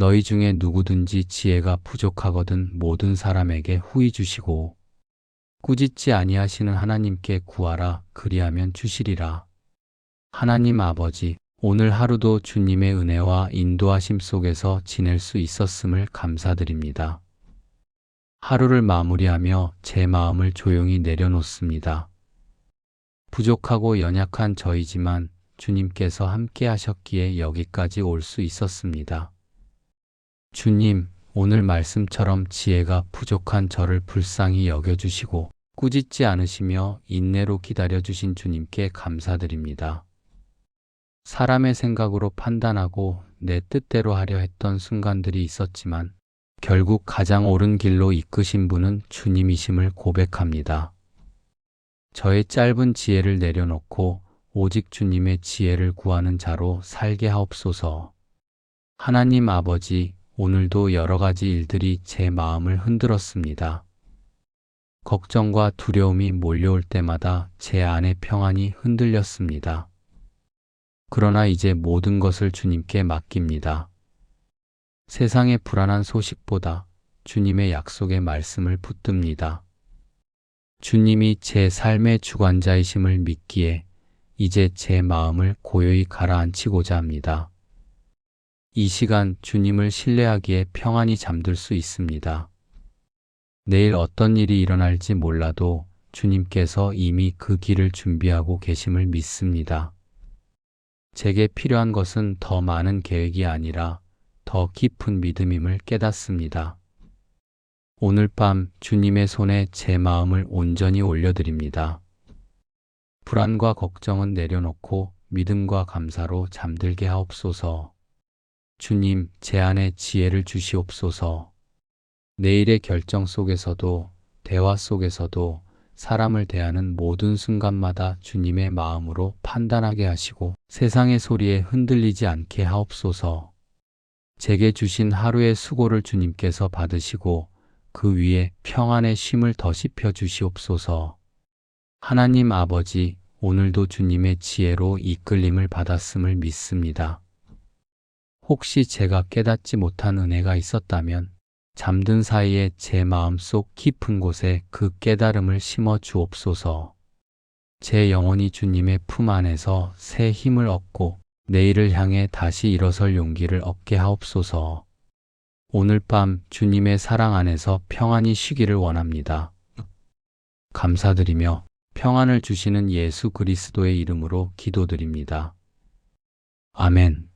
너희 중에 누구든지 지혜가 부족하거든 모든 사람에게 후히 주시고 꾸짖지 아니하시는 하나님께 구하라 그리하면 주시리라. 하나님 아버지, 오늘 하루도 주님의 은혜와 인도하심 속에서 지낼 수 있었음을 감사드립니다. 하루를 마무리하며 제 마음을 조용히 내려놓습니다. 부족하고 연약한 저이지만 주님께서 함께 하셨기에 여기까지 올 수 있었습니다. 주님, 오늘 말씀처럼 지혜가 부족한 저를 불쌍히 여겨주시고 꾸짖지 않으시며 인내로 기다려주신 주님께 감사드립니다. 사람의 생각으로 판단하고 내 뜻대로 하려 했던 순간들이 있었지만 결국 가장 옳은 길로 이끄신 분은 주님이심을 고백합니다. 저의 짧은 지혜를 내려놓고 오직 주님의 지혜를 구하는 자로 살게 하옵소서. 하나님 아버지, 오늘도 여러 가지 일들이 제 마음을 흔들었습니다. 걱정과 두려움이 몰려올 때마다 제 안의 평안이 흔들렸습니다. 그러나 이제 모든 것을 주님께 맡깁니다. 세상의 불안한 소식보다 주님의 약속의 말씀을 붙듭니다. 주님이 제 삶의 주관자이심을 믿기에 이제 제 마음을 고요히 가라앉히고자 합니다. 이 시간 주님을 신뢰하기에 평안히 잠들 수 있습니다. 내일 어떤 일이 일어날지 몰라도 주님께서 이미 그 길을 준비하고 계심을 믿습니다. 제게 필요한 것은 더 많은 계획이 아니라 더 깊은 믿음임을 깨닫습니다. 오늘 밤 주님의 손에 제 마음을 온전히 올려드립니다. 불안과 걱정은 내려놓고 믿음과 감사로 잠들게 하옵소서. 주님, 제 안에 지혜를 주시옵소서. 내일의 결정 속에서도, 대화 속에서도 사람을 대하는 모든 순간마다 주님의 마음으로 판단하게 하시고 세상의 소리에 흔들리지 않게 하옵소서. 제게 주신 하루의 수고를 주님께서 받으시고 그 위에 평안의 쉼을 더 씹혀 주시옵소서. 하나님 아버지, 오늘도 주님의 지혜로 이끌림을 받았음을 믿습니다. 혹시 제가 깨닫지 못한 은혜가 있었다면 잠든 사이에 제 마음속 깊은 곳에 그 깨달음을 심어 주옵소서. 제 영혼이 주님의 품 안에서 새 힘을 얻고 내일을 향해 다시 일어설 용기를 얻게 하옵소서. 오늘 밤 주님의 사랑 안에서 평안히 쉬기를 원합니다. 감사드리며 평안을 주시는 예수 그리스도의 이름으로 기도드립니다. 아멘.